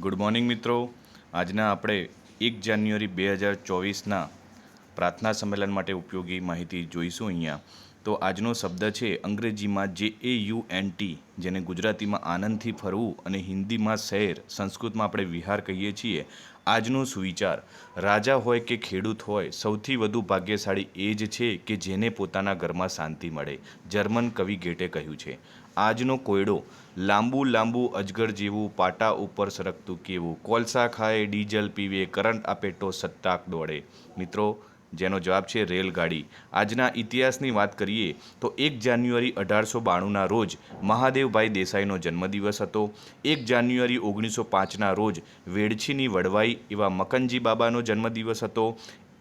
Good morning મિત્રો. આજના આપણે એક જાન્યુઆરી બે હજાર ચોવીસના પ્રાર્થના સંમેલન માટે ઉપયોગી માહિતી જોઈશું અહીંયા. તો આજનો શબ્દ છે અંગ્રેજીમાં જે એ યુ એન ટી જેને ગુજરાતીમાં આનંદથી ફરવું અને હિન્દીમાં શહેર, સંસ્કૃતમાં આપણે વિહાર કહીએ છીએ. આજનો સુવિચાર, રાજા હોય કે ખેડૂત હોય, સૌથી વધુ ભાગ્યશાળી એ જ છે કે જેને પોતાના ઘરમાં શાંતિ મળે. જર્મન કવિ ગેટે કહ્યું છે. આજનો કોયડો લાંબુ લાંબુ અજગર જેવું પાટા ઉપર સરકતું કેવું? કોલસા ખાય, ડીઝલ પીવે, કરંટ આપે તો સત્તાક દોડે. મિત્રો, જેનો જવાબ છે રેલગાડી. આજના ઇતિહાસની વાત કરીએ તો એક જાન્યુઆરી અઢારસો બાણુંના રોજ મહાદેવભાઈ દેસાઈનો જન્મદિવસ હતો. એક જાન્યુઆરી ઓગણીસો પાંચના રોજ વેડછીની વડવાઈ એવા મકનજી બાબાનો જન્મદિવસ હતો.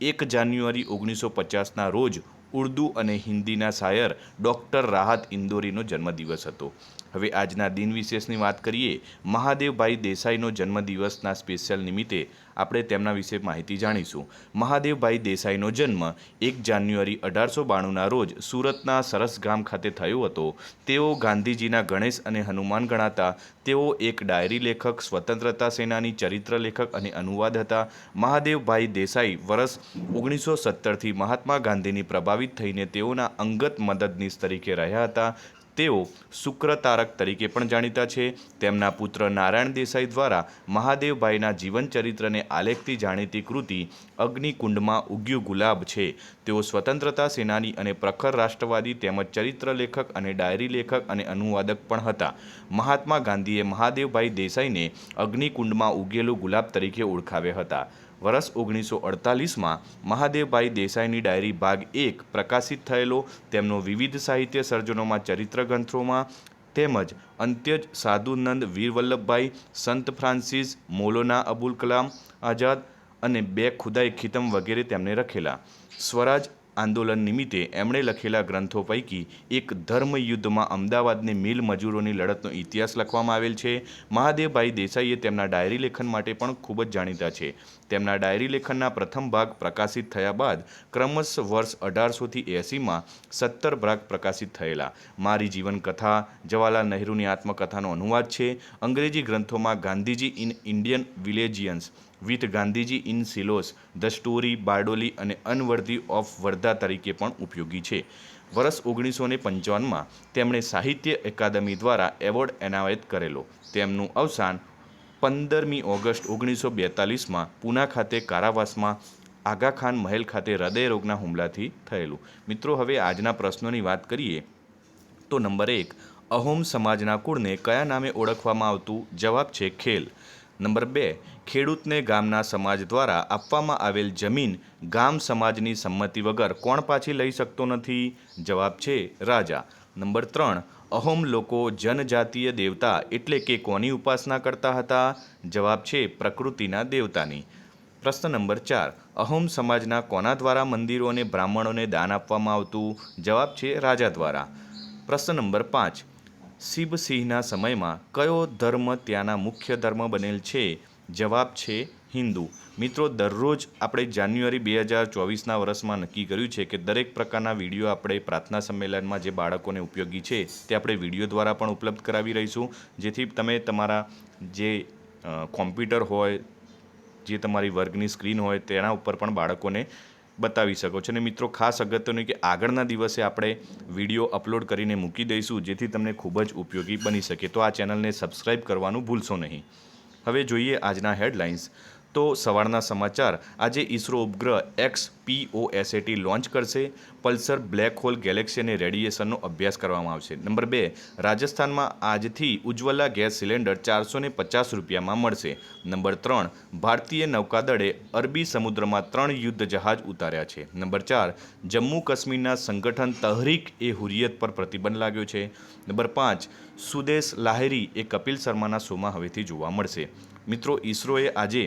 એક જાન્યુઆરી ઓગણીસો પચાસના રોજ ઉર્દુ અને હિન્દીના શાયર ડૉક્ટર રાહત ઇન્દોરીનો જન્મદિવસ હતો. હવે આજના દિન વિશેષની વાત કરીએ, મહાદેવભાઈ દેસાઈનો જન્મદિવસના સ્પેશિયલ નિમિત્તે આપણે તેમના વિશે માહિતી જાણીશું. મહાદેવભાઈ દેસાઈનો જન્મ એક જાન્યુઆરી અઢારસો બાણુંના રોજ સુરતના સરસ ગામ ખાતે થયો હતો. તેઓ ગાંધીજીના ગણેશ અને હનુમાન ગણાતા. તેઓ એક ડાયરી લેખક, સ્વતંત્રતા સેનાની ચરિત્ર લેખક અને અનુવાદ હતા. મહાદેવભાઈ દેસાઈ વર્ષ ઓગણીસો સત્તરથી મહાત્મા ગાંધીની પ્રભાવિત થઈને તેઓના અંગત મદદનીશ તરીકે રહ્યા હતા. તેઓ શુક્રતારક તરીકે પણ જાણીતા છે. તેમના પુત્ર નારાયણ દેસાઈ દ્વારા મહાદેવભાઈના જીવન ચરિત્રને આલેખતી જાણીતી કૃતિ અગ્નિકુંડમાં ઉગ્યું ગુલાબ છે. તેઓ સ્વતંત્રતા સેનાની અને પ્રખર રાષ્ટ્રવાદી તેમજ ચરિત્ર લેખક અને ડાયરી લેખક અને અનુવાદક પણ હતા. મહાત્મા ગાંધીએ મહાદેવભાઈ દેસાઈને અગ્નિકુંડમાં ઉગેલું ગુલાબ તરીકે ઓળખાવ્યા હતા. વર્ષ ઓગણીસો અડતાલીસમાં મહાદેવભાઈ દેસાઈની ડાયરી ભાગ એક પ્રકાશિત થયેલો. તેમનો વિવિધ સાહિત્ય સર્જનોમાં ચરિત્ર ગ્રંથોમાં તેમજ અંત્યજ સાધુનંદ વીરવલ્લભભાઈ, સંત ફ્રાન્સિસ, મોલોના અબુલ કલામ આઝાદ અને બે ખુદાઈ ખિતમ વગેરે તેમણે રખેલા. સ્વરાજ આંદોલન નિમિત્તે એમણે લખેલા ગ્રંથો પૈકી એક ધર્મયુદ્ધમાં અમદાવાદને મિલ મજૂરોની લડતનો ઇતિહાસ લખવામાં આવેલ છે. મહાદેવભાઈ દેસાઈએ તેમના ડાયરી લેખન માટે પણ ખૂબ જ જાણીતા છે. તેમના ડાયરી લેખનના પ્રથમ ભાગ પ્રકાશિત થયા બાદ ક્રમશ વર્ષ અઢારસોથી એંસીમાં સત્તર ભાગ પ્રકાશિત થયેલા. મારી જીવનકથા, જવાહરલાલ નહેરુની આત્મકથાનો અનુવાદ છે. અંગ્રેજી ગ્રંથોમાં Gandhiji in Indian villagers with Gandhiji in Ceylon, the story Bardoli અને અનવર્ધી ઓફ વર્ધા તરીકે પણ ઉપયોગી છે. વર્ષ ઓગણીસો ને પંચાવનમાં તેમણે સાહિત્ય અકાદમી દ્વારા એવોર્ડ એનાયત કરેલો. તેમનું અવસાન પંદરમી ઓગસ્ટ ઓગણીસો બેતાલીસમાં પૂના ખાતે કારાવાસમાં આગા ખાન મહેલ ખાતે હૃદયરોગના હુમલાથી થયેલું. મિત્રો, હવે આજના પ્રશ્નોની વાત કરીએ તો નંબર એક, અહોમ સમાજના કુળને કયા નામે ઓળખવામાં આવતું? જવાબ છે ખેલ. નંબર બે, ખેડૂતને ગામના સમાજ દ્વારા આપવામાં આવેલ જમીન ગામ સમાજની સંમતિ વગર કોણ પાછી લઈ શકતો નથી? જવાબ છે રાજા. નંબર ત્રણ, અહોમ લોકો જનજાતીય દેવતા એટલે કે કોની ઉપાસના કરતા હતા? જવાબ છે પ્રકૃતિના દેવતાની. પ્રશ્ન નંબર ચાર, અહોમ સમાજના કોના દ્વારા મંદિરો અને બ્રાહ્મણોને દાન આપવામાં આવતું? જવાબ છે રાજા દ્વારા. પ્રશ્ન નંબર પાંચ શિવસિંહના સમયમાં કયો ધર્મ ત્યાંના મુખ્ય ધર્મ બનેલ છે? જવાબ છે હિન્દુ. મિત્રો, દરરોજ આપણે જાન્યુઆરી બે હજાર ચોવીસના વર્ષમાં નક્કી કર્યું છે કે દરેક પ્રકારના વીડિયો આપણે પ્રાર્થના સંમેલનમાં જે બાળકોને ઉપયોગી છે તે આપણે વીડિયો દ્વારા પણ ઉપલબ્ધ કરાવી રહીશું. જેથી તમે તમારા જે કોમ્પ્યુટર હોય, જે તમારી વર્ગની સ્ક્રીન હોય તેના ઉપર પણ બાળકોને બતાવી શકો છો. અને મિત્રો, ખાસ અગત્યનું કે આગળના દિવસે આપણે વીડિયો અપલોડ કરીને મૂકી દઈશું, જેથી તમને ખૂબ જ ઉપયોગી બની શકે. તો આ ચેનલને સબસ્ક્રાઈબ કરવાનું ભૂલશો નહીં. હવે જોઈએ આજના હેડલાઇન્સ. તો સવારના સમાચાર. આજે ઇસરો ઉપગ્રહ એક્સ પીઓએસએટી લોન્ચ કરશે. પલ્સર બ્લેક હોલ ગેલેક્સી અને રેડિયેશનનો અભ્યાસ કરવામાં આવશે. નંબર બે, રાજસ્થાનમાં આજથી ઉજ્જવલા ગેસ સિલિન્ડર ચારસો ને પચાસ રૂપિયામાં મળશે. નંબર ત્રણ, ભારતીય નૌકાદળે અરબી સમુદ્રમાં ત્રણ યુદ્ધ જહાજ ઉતાર્યા છે. નંબર ચાર, જમ્મુ કાશ્મીરના સંગઠન તહરીક એ હુરિયત પર પ્રતિબંધ લાગ્યો છે. નંબર પાંચ, સુદેશ લાહેરી એ કપિલ શર્માના શોમાં હવેથી જોવા મળશે. મિત્રો ઇસરોએ આજે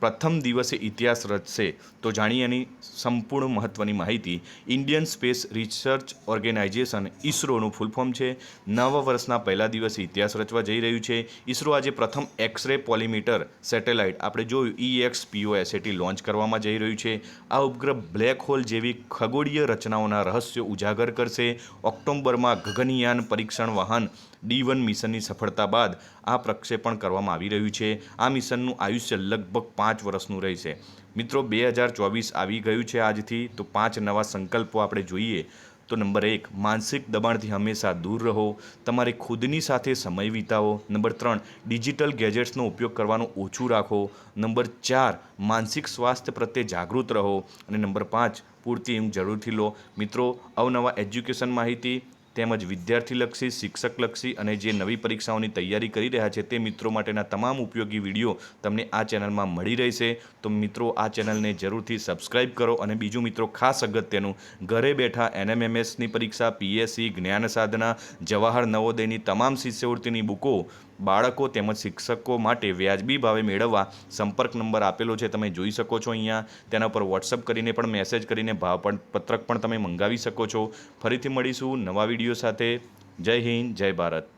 પ્રથમ દિવસે ઇતિહાસ રચશે. તો જાણીએ એની સંપૂર્ણ મહત્ત્વની માહિતી. ઇન્ડિયન સ્પેસ રિસર્ચ ઓર્ગેનાઇઝેશન ઇસરોનું ફૂલ ફોર્મ છે. નવા વર્ષના પહેલા દિવસે ઇતિહાસ રચવા જઈ રહ્યું છે. ઇસરો આજે પ્રથમ એક્સરે પોલિમીટર સેટેલાઇટ આપણે જોયું. E ઈએક્સ પીઓએસએટી લોન્ચ કરવામાં જઈ રહ્યું છે. આ ઉપગ્રહ બ્લેક હોલ જેવી ખગોળીય રચનાઓના રહસ્યો ઉજાગર કરશે. ઓક્ટોબરમાં ગગનયાન પરીક્ષણ વાહન ડી વન મિશનની સફળતા બાદ આ પ્રક્ષેપણ કરવામાં આવી રહ્યું છે. આ મિશનનું આયુષ્ય લગભગ પાંચ વર્ષનું રહેશે મિત્રો, બે હજાર ચોવીસ આવી ગયું છે આજથી, તો પાંચ નવા સંકલ્પો આપણે જોઈએ. તો નંબર એક, માનસિક દબાણથી હંમેશા દૂર રહો. તમારે ખુદની સાથે સમય વિતાવો. નંબર ત્રણ, ડિજિટલ ગેજેટ્સનો ઉપયોગ કરવાનું ઓછું રાખો. નંબર ચાર, માનસિક સ્વાસ્થ્ય પ્રત્યે જાગૃત રહો. અને નંબર પાંચ, પૂરતી ઊંઘ જરૂરથી લો. મિત્રો, અવનવા એજ્યુકેશન માહિતી તેમજ વિદ્યાર્થીલક્ષી શિક્ષકલક્ષી અને જે નવી પરીક્ષાઓની તૈયારી કરી રહ્યા છે તે મિત્રો માટેના તમામ ઉપયોગી વીડિયો તમને આ ચેનલમાં મળી રહેશે. તો મિત્રો, આ ચેનલને જરૂરથી સબસ્ક્રાઇબ કરો અને બીજું મિત્રો ખાસ અગત્યનું, ઘરે બેઠા એનએમએમએસની પરીક્ષા, પીએસસી જ્ઞાન સાધના જવાહર નવોદયની તમામ શિષ્યવૃત્તિની બુકો બાળકો તેમજ શિક્ષકો માટે વ્યાજબી ભાવે મેળવવા સંપર્ક નંબર આપેલો છે. તમે જોઈ શકો છો અહીંયા. તેના પર વોટ્સઅપ કરીને પણ મેસેજ કરીને ભાવ પણ, પત્રક પણ તમે મંગાવી શકો છો. ફરીથી મળીશું નવા વીડિયો સાથે. જય હિન્દ, જય ભારત.